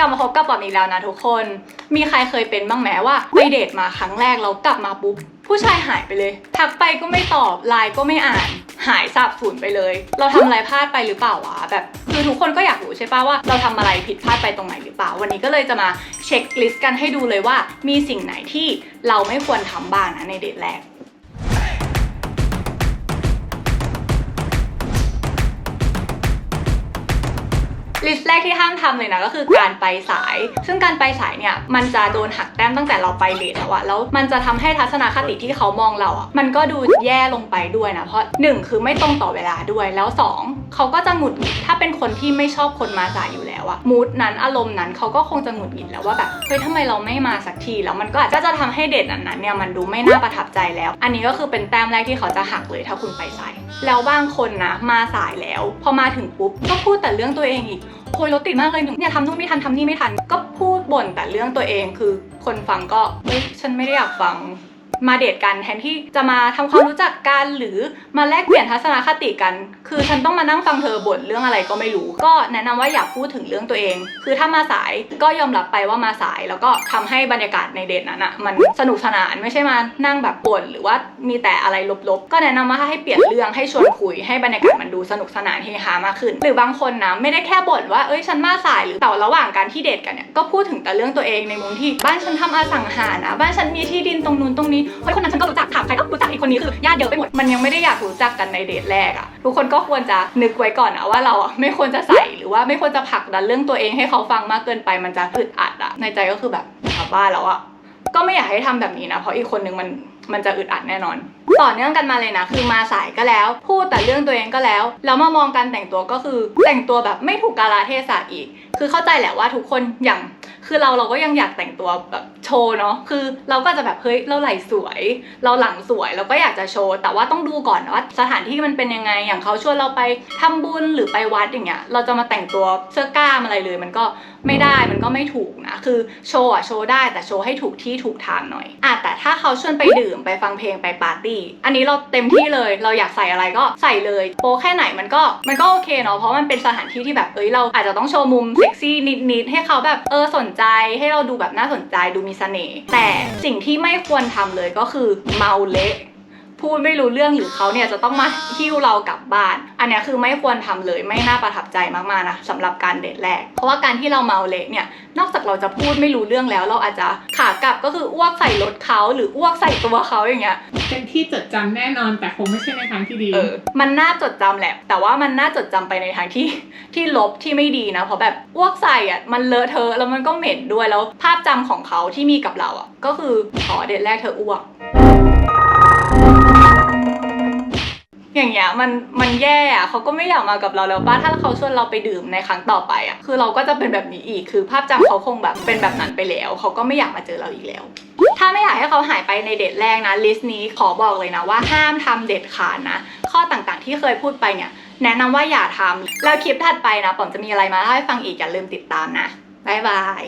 กลับมาพบกับปอมอีกแล้วนะทุกคน มีใครเคยเป็นบ้างไหมว่าไปเดทมาครั้งแรกแล้วกลับมาปุ๊บ ผู้ชายหายไปเลย ทักไปก็ไม่ตอบไลน์ก็ไม่อ่าน หายสาบสูญไปเลย เราทำอะไรพลาดไปหรือเปล่าวะแบบคือทุกคนก็อยากรู้ใช่ปะว่าเราทำอะไรผิดพลาดไปตรงไหนหรือเปล่า วันนี้ก็เลยจะมาเช็คลิสต์กันให้ดูเลยว่า มีสิ่งไหนที่เราไม่ควรทำบ้างนะในเดทแรก ลิสต์แรกที่ห้ามทำเลยนะก็คือการไปสาย ซึ่งการไปสายเนี่ยมันจะโดนหักแต้มตั้งแต่เราไปเลทแล้วอะแล้วมันจะทำให้ทัศนคติที่เขามองเราอะมันก็ดูแย่ลงไปด้วยนะ เพราะหนึ่งคือไม่ตรงต่อเวลาด้วยแล้วสองเขาก็จะหงุดหงิดถ้าเป็นคนที่ไม่ชอบคนมาสายอยู่แล้วอะมูดนั้นอารมณ์นั้นเขาก็คงจะหงุดหงิดแล้วว่าแบบเฮ้ยทำไมเราไม่มาสักทีแล้วมันก็อาจจะจะทำให้เดทนั้นเนี่ยมันดูไม่น่าประทับใจแล้ว อันนี้ก็คือเป็นแต้มแรกที่เขาจะหักเลยถ้าคุณไปสาย แล้วบางคนนะมาสายแล้ว พอมาถึงปุ๊บก็พูดแต่เรื่องตัวเองอีก โอยรถติดมากเลยหนูเนี่ยทำนู่นไม่ทันทำนี่ไม่ทัน ก็พูดบ่นแต่เรื่องตัวเองคือคนฟังก็เฮ้ยฉันไม่ได้อยากฟัง มาเดทกันแทนที่จะมาทำความรู้จักกันหรือมาแลกเปลี่ยนทัศนคติกัน คือฉันต้องมานั่งฟังเธอบ่นเรื่องอะไรก็ไม่รู้ ก็แนะนำว่าอย่าพูดถึงเรื่องตัวเอง คือถ้ามาสายก็ยอมรับไปว่ามาสาย แล้วก็ทำให้บรรยากาศในเดทนั้นอะมันสนุกสนานไม่ใช่มานั่งแบบบ่นหรือว่ามีแต่อะไรลบๆ ก็แนะนำว่าให้เปลี่ยนเรื่องให้ชวนคุยให้บรรยากาศมันดูสนุกสนานเฮฮามากขึ้น หรือบางคนนะไม่ได้แค่บ่นว่าเอ้ยฉันมาสายหรือแต่ระหว่างการที่เดทกันเนี่ยก็พูดถึงแต่เรื่องตัวเองในมุมที่บ้านฉันทำอสังหานะบ้านฉันมีที่ดินตรงนู้นตรงนี้เฮ้ยคนนั้นฉันก็รู้จักถามใครก็รู้จักอีกคนนี้คือญาติเยอะไปหมดมันยังไม่ได้อยากรู้จักกันในเดทแรกอะทุกคนก็ควรจะนึกไว้ก่อนนะว่าเราอะไม่ควรจะใส่หรือว่าไม่ควรจะผลักดันเรื่องตัวเองให้เขาฟังมากเกินไปมันจะอึดอัดอะในใจก็คือแบบกลับบ้านแล้วอะก็ไม่อยากให้ทำแบบนี้นะเพราะอีกคนนึงมันมันจะอึดอัดแน่นอน ต่อเนื่องกันมาเลยนะ คือมาสายก็แล้ว พูดแต่เรื่องตัวเองก็แล้ว แล้วมามองการแต่งตัวก็คือแต่งตัวแบบไม่ถูกกาลเทศะอีก คือเข้าใจแหละว่าทุกคนอย่าง คือเราเราก็ยังอยากแต่งตัวแบบโชว์เนาะคือเราก็จะแบบเฮ้ยเราไหล่สวย เราหลังสวยเราก็อยากจะโชว์ แต่ว่าต้องดูก่อนว่าสถานที่มันเป็นยังไง อย่างเขาชวนเราไปทำบุญหรือไปวัดอย่างเงี้ยเราจะมาแต่งตัวเสื้อกล้ามอะไรเลย มันก็ไม่ได้มันก็ไม่ถูกนะคือโชว์อะโชว์ได้แต่โชว์ให้ถูกที่ถูกทางหน่อยอะแต่ถ้าเขาชวนไปดื่มไปฟังเพลงไปปาร์ตี้ อันนี้เราเต็มที่เลย เราอยากใส่อะไรก็ใส่เลยโปแค่ไหนมันก็มันก็โอเคเนาะเพราะมันเป็นสถานที่ที่แบบเอ้ยเราอาจจะต้องโชว์มุมเซ็กซี่นิดๆให้เขาแบบเออสนใจให้เราดูแบบน่าสนใจดูมีเสน่ห์แต่สิ่งที่ไม่ควรทำเลยก็คือเมาเละ พูดไม่รู้เรื่องหรือเขาเนี่ยจะต้องมาหิ้วเรากลับบ้าน อันเนี้ยคือไม่ควรทำเลยไม่น่าประทับใจมากๆนะสำหรับการเดทแรก เพราะว่าการที่เราเมาเละเนี่ยนอกจากเราจะพูดไม่รู้เรื่องแล้ว เราอาจจะขากลับก็คืออ้วกใส่รถเขาหรืออ้วกใส่ตัวเขาอย่างเงี้ยเป็นที่จดจำแน่นอนแต่คงไม่ใช่ในทางที่ดีเออมันน่าจดจำแหละ แต่ว่ามันน่าจดจำไปในทางที่ที่ลบที่ไม่ดีนะ เพราะแบบอ้วกใส่อะมันเลอะเทอะแล้วมันก็เหม็นด้วยแล้วภาพจำของเขาที่มีกับเราอะก็คือขอเดทแรกเธออ้วก อย่างเงี้ยมันมันแย่อะเขาก็ไม่อยากมากับเราแล้วป้าถ้าเขาชวนเราไปดื่มในครั้งต่อไปอะคือเราก็จะเป็นแบบนี้อีกคือภาพจำเขาคงแบบเป็นแบบนั้นไปแล้ว เขาก็ไม่อยากมาเจอเราอีกแล้ว ถ้าไม่อยากให้เขาหายไปในเดทแรกนะลิสต์นี้ขอบอกเลยนะว่าห้ามทำเด็ดขาดนะ ข้อต่างๆที่เคยพูดไปเนี่ย แนะนำว่าอย่าทำแล้วคลิปถัดไปนะผมจะมีอะไรมาเล่าให้ฟังอีกอย่าลืมติดตามนะบ๊ายบาย